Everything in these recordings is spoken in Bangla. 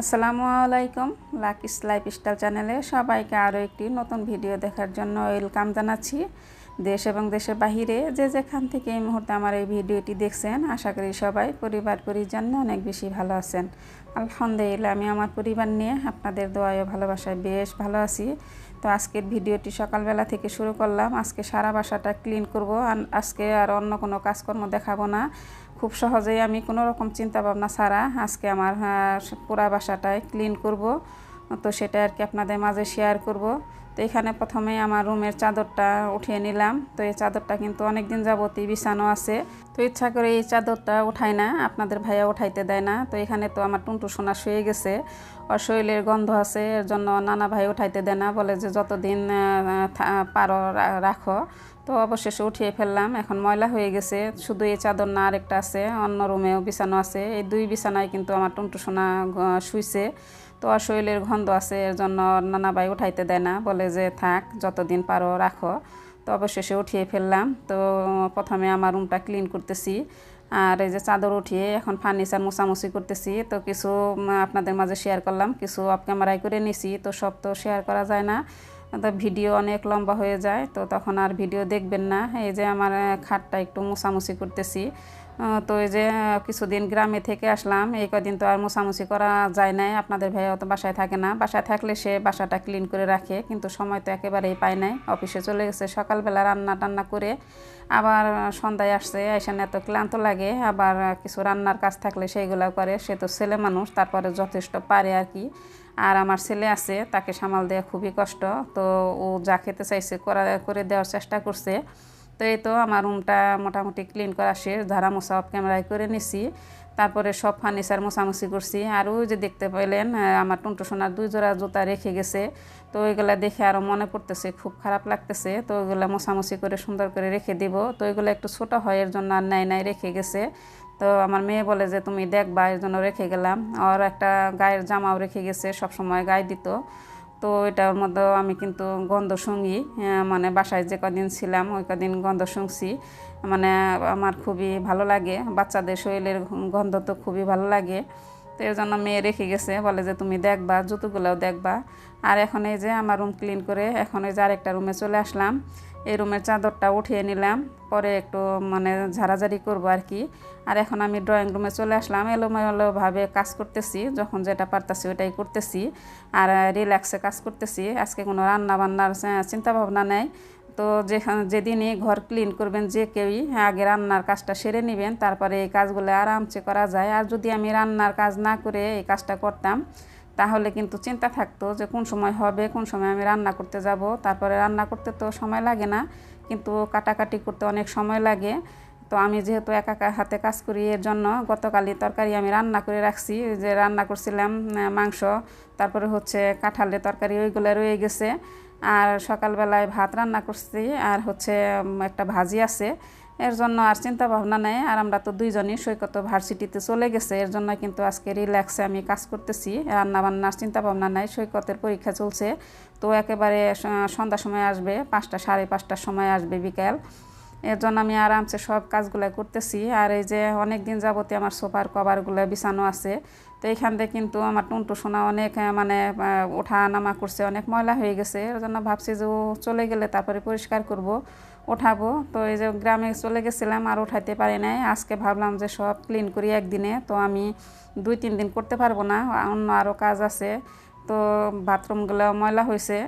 আসসালামু আলাইকুম, লাকিস লাইফ স্টাইল চ্যানেলে সবাইকে আরও একটি নতুন ভিডিও দেখার জন্য ওয়েলকাম জানাচ্ছি। দেশ এবং দেশের বাহিরে যে যেখান থেকে এই মুহূর্তে আমার এই ভিডিওটি দেখছেন, আশা করি সবাই পরিবার পরিজন অনেক বেশি ভালো আছেন। আলহামদুলিল্লাহ, আমি আমার পরিবার নিয়ে আপনাদের দোয়ায় ভালোবাসায় বেশ ভালো আছি। তো আজকের ভিডিওটি সকালবেলা থেকে শুরু করলাম। আজকে সারা বাসাটা ক্লিন করব। আজকে আর অন্য কোনো কাজকর্ম দেখাবো না। খুব সহজেই আমি কোনো রকম চিন্তা ভাবনা ছাড়া আজকে আমার পুরা বাসাটায় ক্লিন করব। তো সেটা আর কি আপনাদের মাঝে শেয়ার করব। তো এখানে প্রথমে আমার রুমের চাদরটা উঠিয়ে নিলাম। তো এই চাদরটা কিন্তু অনেক দিন যাবতই বিছানো আছে। তো ইচ্ছা করে এই চাদরটা উঠাই না, আপনাদের ভাইয়া উঠাইতে দেয় না। তো এখানে তো আমার টুনটু সোনা শুয়ে গেছে। আর শরীরের গন্ধ আছে, এর জন্য নানা ভাই উঠাইতে দেয় না, বলে যে যতদিন পারো রাখো। তো অবশেষে উঠিয়ে ফেললাম, এখন ময়লা হয়ে গেছে। শুধু এই চাদর না আরেকটা আছে, অন্য রুমেও বিছানো আছে। এই দুই বিছানায় কিন্তু আমার টুনটু সোনা শুইছে। তো শৈলের গন্ধ আছে, এর জন্য নানা ভাই উঠাইতে দেয় না, বলে যে থাক, যতদিন পারো রাখো। তো অবশেষে উঠিয়ে ফেললাম। তো প্রথমে আমার রুমটা ক্লিন করতেছি। আর এই যে চাদর উঠিয়ে এখন ফার্নিচার মোছামুছি করতেছি। তো কিছু আপনাদের মাঝে শেয়ার করলাম, কিছু অফ ক্যামেরায় করে নিছি। তো সব তো শেয়ার করা যায় না। তো ভিডিও অনেক লম্বা হয়ে যায়, তো তখন আর ভিডিও দেখবেন না। এই যে আমার খাটটা একটু মোছামুছি করতেছি। তো এই যে কিছুদিন গ্রামে থেকে আসলাম, এই কদিন তো আর মোছামুছি করা যায় নাই। আপনাদের ভাই অত বাসায় থাকে না। বাসায় থাকলে সে বাসাটা ক্লিন করে রাখে, কিন্তু সময় তো একেবারেই পায় নাই। অফিসে চলে গেছে, সকালবেলা রান্না টান্না করে আবার সন্ধ্যায় আসছে এসে এত ক্লান্ত লাগে, আবার কিছু রান্নার কাজ থাকলে সেইগুলো করে। সে তো ছেলে মানুষ, তারপরে যথেষ্ট পারে আর কি। আর আমার ছেলে আছে, তাকে সামাল দেওয়া খুবই কষ্ট। তো ও যা খেতে চাইছে করা, করে দেওয়ার চেষ্টা করছে। তো এই তো আমার রুমটা মোটামুটি ক্লিন করা শেষ, ধারা মোছা অফ ক্যামেরায় করে নিছি। তারপরে সব ফার্নিচার মোছামুছি করছি। আর ওই যে দেখতে পেলেন আমার টুনটু সোনার দুই জোড়া জুতা রেখে গেছে। তো ওইগুলা দেখে আরও মনে পড়তেছে, খুব খারাপ লাগতেছে। তো ওইগুলো মোছামুছি করে সুন্দর করে রেখে দিব। তো ওইগুলো একটু ছোটো হয়, এর জন্য আর নাই নাই রেখে গেছে। তো আমার মেয়ে বলে যে, তুমি দেখবা এর জন্য রেখে গেলাম। আর একটা গায়ের জামাও রেখে গেছে সব সময় গায়ে দিত। তো এটার মধ্যেও আমি কিন্তু গন্ধ শুঙি মানে বাসায় যে কদিন ছিলাম, ওই কদিন গন্ধ শুংছি মানে আমার খুবই ভালো লাগে, বাচ্চাদের শরীরের গন্ধ তো খুবই ভালো লাগে। তো এর জন্য মেয়ে রেখে গেছে। বলে যে, তুমি দেখবা, জুতোগুলোও দেখবা। আর এখন এই যে, আমার রুম ক্লিন করে এখন এই যে আরেকটা রুমে চলে আসলাম। এই রুমের চাদরটা উঠিয়ে নিলাম। পরে একটু মানে ঝাড়াঝাড়ি করব আর কি। আর এখন আমি ড্রয়িং রুমে চলে আসলাম। এলোমেলোভাবে কাজ করতেছি। যখন যেটা পারতেছি ওইটাই করতেছি। আর রিল্যাক্সে কাজ করতেছি। আজকে কোনো রান্না বান্নার চিন্তা ভাবনা নেই। তো যেখানে, যেদিনই ঘর ক্লিন করবেন, যে কেউই আগে রান্নার কাজটা সেরে নেবেন, তারপরে এই কাজগুলো আরামসে করা যায়। আর যদি আমি রান্নার কাজ না করে এই কাজটা করতাম, তাহলে কিন্তু চিন্তা থাকতো যে কোন সময় হবে, কোন সময় আমি রান্না করতে যাব। তারপরে রান্না করতে তো সময় লাগে না, কিন্তু কাটাকাটি করতে অনেক সময় লাগে। তো আমি যেহেতু একা হাতে কাজ করি, এর জন্য গতকালই তরকারি আমি রান্না করে রাখছি। যে রান্না করছিলাম মাংস, তারপরে হচ্ছে কাঁঠালের তরকারি, ওইগুলো রয়ে গেছে। আর সকালবেলায় ভাত রান্না করছি, আর হচ্ছে একটা ভাজি আছে। এর জন্য আর চিন্তা ভাবনা নেই, আর আমরা তো দুইজনই সৈকত ভার্সিটিতে চলে গেছে, এর জন্য কিন্তু আজকে রিল্যাক্সে আমি কাজ করতেছি। রান্নাবান্নার চিন্তা ভাবনা নাই, সৈকতের পরীক্ষা চলছে। তো একেবারে সন্ধ্যার সময় আসবে, পাঁচটা, সাড়ে পাঁচটার সময় আসবে বিকেল। এর জন্য আমি আরামসে সব কাজগুলো করতেছি। আর এই যে অনেক দিন যাবতে আমার সোফার কভারগুলো বিছানো আছে। তো এইখান থেকে কিন্তু আমার টুনটু সোনা অনেক মানে ওঠা নামা করছে, অনেক ময়লা হয়ে গেছে। এর জন্য ভাবছি যে ও চলে গেলে তারপরে পরিষ্কার করব, ওঠাবো। তো এই যে গ্রামে চলে গেছিলাম, আর উঠাইতে পারি নাই। আজকে ভাবলাম যে সব ক্লিন করি একদিনে। তো আমি দুই, তিন দিন করতে পারব না, অন্য আরও কাজ আছে। তো বাথরুমগুলো ময়লা হয়েছে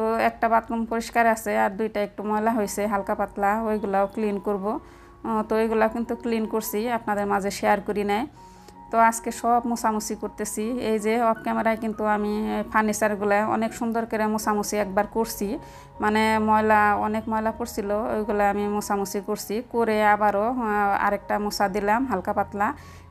তো একটা বাথরুম পরিষ্কার আছে আর দুইটা একটু ময়লা হয়েছে, হালকা পাতলা, ওইগুলাও ক্লিন করব। তো ওইগুলো কিন্তু ক্লিন করছি, আপনাদের মাঝে শেয়ার করি নাই। তো আজকে সব মোছামুছি করতেছি, এই যে অফ ক্যামেরায় কিন্তু আমি ফার্নিচারগুলো অনেক সুন্দর করে মোছামুছি একবার করছি। মানে ময়লা, অনেক ময়লা পড়ছিল, ওইগুলো আমি মোছামুছি করছি, করে আবারও আরেকটা মোছা দিলাম, হালকা পাতলা।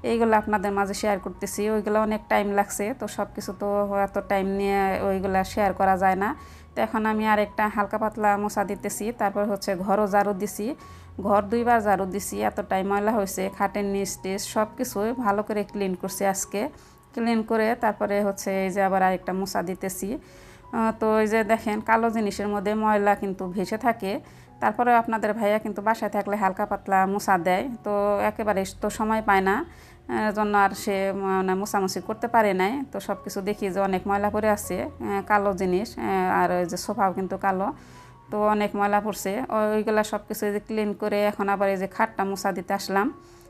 এইগুলো আপনাদের মাঝে শেয়ার করতেছি, ওইগুলো অনেক টাইম লাগছে, তো সব কিছু তো এত টাইম নিয়ে ওইগুলো শেয়ার করা যায় না। তো এখন আমি আরেকটা হালকা পাতলা মোছা দিতেছি, তারপর হচ্ছে ঘরও ঝাড়ু দিছি। ঘর দুইবার ঝাড়ু দিছি এতটাই ময়লা হয়েছে, খাটের নিচ টিচ সব কিছুই ভালো করে ক্লিন করছি আজকে। ক্লিন করে তারপরে হচ্ছে এই যে আবার আরেকটা মোছা দিতেছি। তো এই যে দেখেন, কালো জিনিসের মধ্যে ময়লা কিন্তু ভেসে থাকে। তারপরে আপনাদের ভাইয়া কিন্তু বাসায় থাকলে হালকা পাতলা মোছা দেয়, তো একেবারে তো সময় পায় না। জন্য আর সে মানে মোছামুছি করতে পারে নাই। তো সব কিছু দেখি যে অনেক ময়লা পড়ে আছে কালো জিনিস আর ওই যে সোফাও কিন্তু কালো। তো অনেক ময়লা পড়ছে। ওইগুলা সব কিছু যে ক্লিন করে এখন আবার এই যে খাটটা মোছা দিতে আসলাম।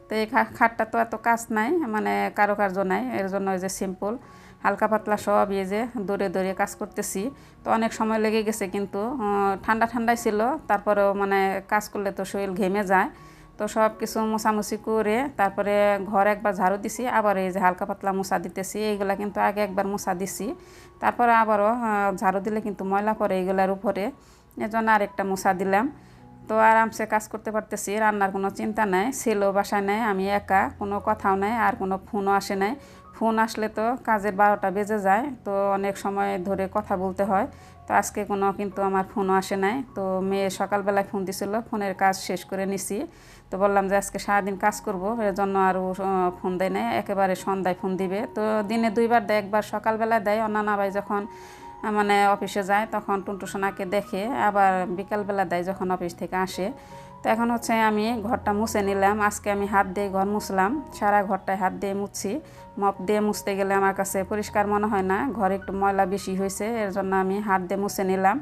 তো এই খাটটা তো এত কাজ নাই মানে কারুকার্য নাই, এর জন্য ওই যে সিম্পল হালকা পাতলা সব এই যে দৌড়ে দৌড়ে কাজ করতেছি। তো অনেক সময় লেগে গেছে কিন্তু ঠান্ডা ঠান্ডাই ছিল, তারপরেও মানে কাজ করলে তো শরীর ঘেমে যায়। তো সব কিছু মোছামুছি করে তারপরে ঘর একবার ঝাড়ু দিছি, আবার এই যে হালকা পাতলা মোছা দিতেছি, এইগুলা কিন্তু আগে একবার মোছা দিছি। তারপরে আবারও ঝাড়ু দিলে কিন্তু ময়লা পরে এইগুলার উপরে। এজন্য আরেকটা মোছা দিলাম। তো আরামসে কাজ করতে পারতেছি, রান্নার কোনো চিন্তা নাই ছেলেও বাসায় নাই, আমি একা, কোনো কথাও নাই, আর কোনো ফোনও আসে নাই। ফোন আসলে তো কাজের বারোটা বেজে যায়, তো অনেক সময় ধরে কথা বলতে হয়। তো আজকে কোনো কিন্তু আমার ফোনও আসে নাই, তো মেয়ে সকালবেলায় ফোন দিছিল, ফোনের কাজ শেষ করে নিছি। তো বললাম যে আজকে সারাদিন কাজ করব, এর জন্য আরও ফোন দেয় নাই, একেবারে সন্ধ্যায় ফোন দিবে। তো দিনে দুইবার দেয়, একবার সকালবেলায় দেয়, অন্যান্য ভাই যখন মানে অফিসে যায় তখন টুন্টু সোনাকে দেখে আবার বিকালবেলা দেয় যখন অফিস থেকে আসে। তো এখন হচ্ছে আমি ঘরটা মুছে নিলাম আজকে আমি হাত দিয়ে ঘর মুছলাম সারা ঘরটায় হাত দিয়ে মুছছি। মপ দিয়ে মুছতে গেলে আমার কাছে পরিষ্কার মনে হয় না ঘরে একটু ময়লা বেশি হয়েছে এর জন্য আমি হাত দিয়ে মুছে নিলাম।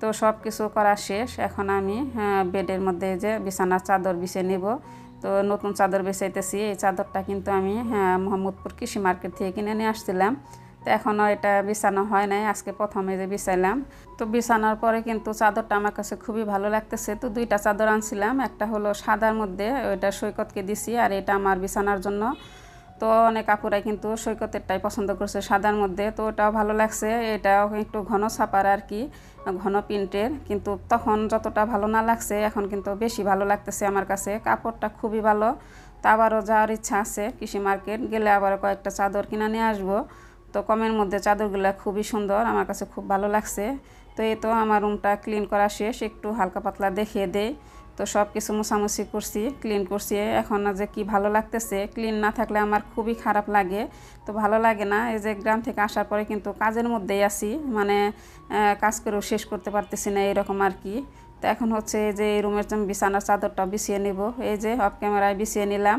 তো সব কিছু করা শেষ এখন আমি আহ, বেডের মধ্যে যে বিছানার চাদর বিছিয়ে নিব। তো নতুন চাদর বেছাইতেছি এই চাদরটা কিন্তু আমি হ্যাঁ, মোহাম্মদপুর কৃষি মার্কেট থেকে কিনে নিয়ে আসছিলাম। তো এখনও এটা বিছানো হয় নাই, আজকে প্রথমে যে বিছাইলাম। তো বিছানোর পরে কিন্তু চাদরটা আমার কাছে খুবই ভালো লাগতেছে। তো দুইটা চাদর আনছিলাম, একটা হলো সাদার মধ্যে, ওইটা সৈকতকে দিছি, আর এটা আমার বিছানার জন্য। তো অনেক আপুরাই কিন্তু সৈকতেরটাই পছন্দ করছে সাদার মধ্যে, তো ওটাও ভালো লাগছে। এটাও একটু ঘন ছাপার আর কি, ঘন প্রিন্টের, কিন্তু তখন যতটা ভালো না লাগছে, এখন কিন্তু বেশি ভালো লাগতেছে আমার কাছে। কাপড়টা খুবই ভালো, তা আবারও যাওয়ার ইচ্ছা আছে কৃষি মার্কেট, গেলে আবার কয়েকটা চাদর কিনে নিয়ে আসব। তো কমের মধ্যে চাদরগুলো খুবই সুন্দর, আমার কাছে খুব ভালো লাগছে। তো এই তো আমার রুমটা ক্লিন করা শেষ, একটু হালকা পাতলা দেখিয়ে দেই। তো সব কিছু মোছামুছি করছি ক্লিন করছি। এখন যে কি ভালো লাগতেছে ক্লিন না থাকলে আমার খুবই খারাপ লাগে। তো ভালো লাগে না, এই যে গ্রাম থেকে আসার পরে কিন্তু কাজের মধ্যেই আছি মানে কাজ করেও শেষ করতে পারতেছি না এরকম আর কি। তো এখন হচ্ছে এই যে এই রুমের বিছানার চাদরটা বিছিয়ে নিব। এই যে অফ ক্যামেরায় বিছিয়ে নিলাম।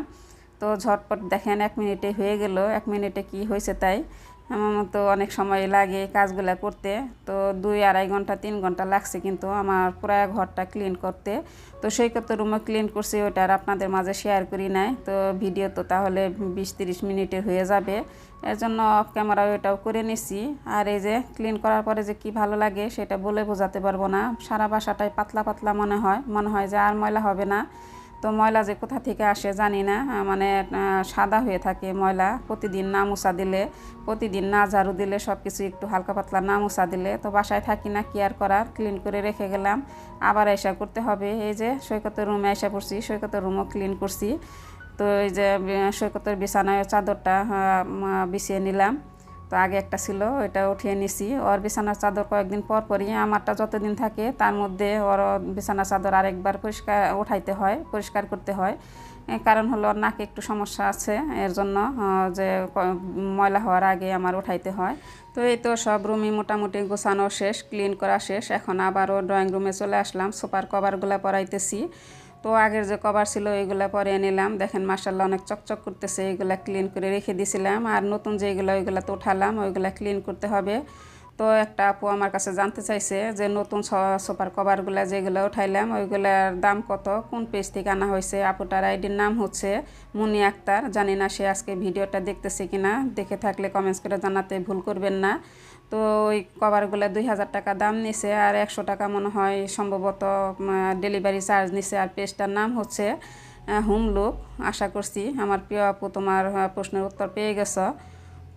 তো ঝটপট দেখেন, এক মিনিটে হয়ে গেল, এক মিনিটে কি হয়েছে তাই। আমার মতো অনেক সময় লাগে কাজগুলো করতে। তো দুই আড়াই ঘণ্টা, তিন ঘণ্টা লাগছে কিন্তু আমার পুরো ঘরটা ক্লিন করতে। তো সেই কত রুমে ক্লিন করছি ওটা আর আপনাদের মাঝে শেয়ার করি নাই। তো ভিডিও তো তাহলে বিশ তিরিশ মিনিটের হয়ে যাবে। এর জন্য অফ ক্যামেরা ওটাও করে নিছি। আর এই যে ক্লিন করার পরে যে কি ভালো লাগে সেটা বলে বোঝাতে পারব না। সারা বাসাটাই পাতলা পাতলা মনে হয়। মনে হয় যে আর ময়লা হবে না। তো ময়লা যে কোথা থেকে আসে জানি না মানে সাদা হয়ে থাকে ময়লা। প্রতিদিন না দিলে, প্রতিদিন না ঝাড়ু দিলে সব কিছু একটু হালকা পাতলা না দিলে। তো বাসায় থাকি না কেয়ার করার? ক্লিন করে রেখে গেলাম। আবার এসা করতে হবে। এই যে সৈকতের রুমে এসে পড়ছি, সৈকতের রুমও ক্লিন করছি। তো এই যে সৈকতের বিছানায় চাদরটা বিছিয়ে নিলাম। তো আগে একটা ছিল ওইটা উঠিয়ে নিছি। ওর বিছানার চাদর কয়েকদিন পর পরই আমারটা যতদিন থাকে তার মধ্যে ওর বিছানার চাদর আরেকবার পরিষ্কার উঠাইতে হয়, পরিষ্কার করতে হয়। কারণ হলো নাকে একটু সমস্যা আছে, এর জন্য যে ময়লা হওয়ার আগে আমার উঠাইতে হয়। তো এই তো সব রুমই মোটামুটি গোছানো শেষ, ক্লিন করা শেষ। এখন আবারও ড্রয়িং রুমে চলে আসলাম, সোফার কভারগুলো পরাইতেছি। তো আগের যে কভার ছিল, ওইগুলো পরে নিলাম। দেখেন মাসাল্লাহ অনেক চকচক করতেছে এইগুলা ক্লিন করে রেখে দিছিলাম। আর নতুন যেগুলো, ওইগুলো তো উঠালাম, ওইগুলা ক্লিন করতে হবে। তো একটা আপু আমার কাছে জানতে চাইছে যে, নতুন সোফার কভারগুলো যেগুলো উঠাইলাম, ওইগুলার দাম কত? কোন পেজ থেকে আনা হয়েছে? আপুটার আইডির নাম হচ্ছে মুনি আক্তার। জানি না সে আজকে ভিডিওটা দেখতেছে কিনা। দেখে থাকলে কমেন্টস করে জানাতে ভুল করবেন না। তো ওই কভারগুলো দুই হাজার টাকা দাম নিছে আর একশো টাকা মনে হয় সম্ভবত ডেলিভারি চার্জ নিছে আর পেজটার নাম হচ্ছে হোম লুক আশা করছি আমার প্রিয় আপু তোমার প্রশ্নের উত্তর পেয়ে গেছো।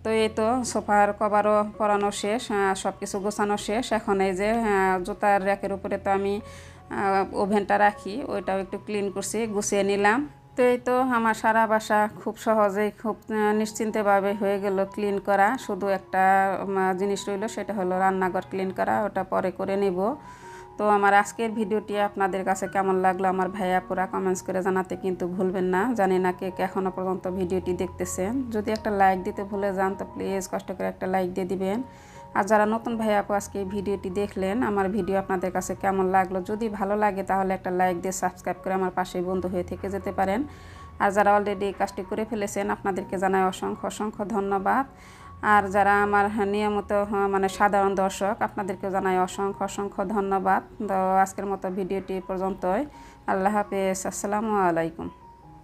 তো এই তো সোফার কভারও পরানো শেষ সব কিছু গোছানো শেষ। এখন এই যে জুতার র্যাকের উপরে তো আমি ওভেনটা রাখি, ওইটাও একটু ক্লিন করছি, গুছিয়ে নিলাম। তো এই তো আমার সারা বাসা খুব সহজেই খুব নিশ্চিন্তভাবে হয়ে গেল ক্লিন করা। শুধু একটা জিনিস রইল, সেটা হলো রান্নাঘর ক্লিন করা, ওটা পরে করে নিব। তো আমার আজকের ভিডিওটি আপনাদের কাছে কেমন লাগল আমার ভাইয়া পুরা কমেন্টস করে জানাতে কিন্তু ভুলবেন না। জানি না কে এখনও পর্যন্ত ভিডিওটি দেখতেছেন যদি একটা লাইক দিতে ভুলে যান তো প্লিজ কষ্ট করে একটা লাইক দিয়ে দিবেন। আর যারা নতুন ভাই আপু আজকে ভিডিওটি দেখলেন আমার ভিডিও আপনাদের কাছে কেমন লাগল? যদি ভালো লাগে তাহলে একটা লাইক দিয়ে সাবস্ক্রাইব করে আমার পাশেই বন্ধু হয়ে থেকে যেতে পারেন। আর যারা অলরেডি এই কাজটি করে ফেলেছেন আপনাদেরকে জানাই অসংখ্য অসংখ্য ধন্যবাদ। আর যারা আমার নিয়মিত হ্যাঁ, মানে সাধারণ দর্শক আপনাদেরকে জানাই অসংখ্য অসংখ্য ধন্যবাদ। তো আজকের মতো ভিডিওটি পর্যন্তই। আল্লাহ হাফেজ। আসসালামু আলাইকুম।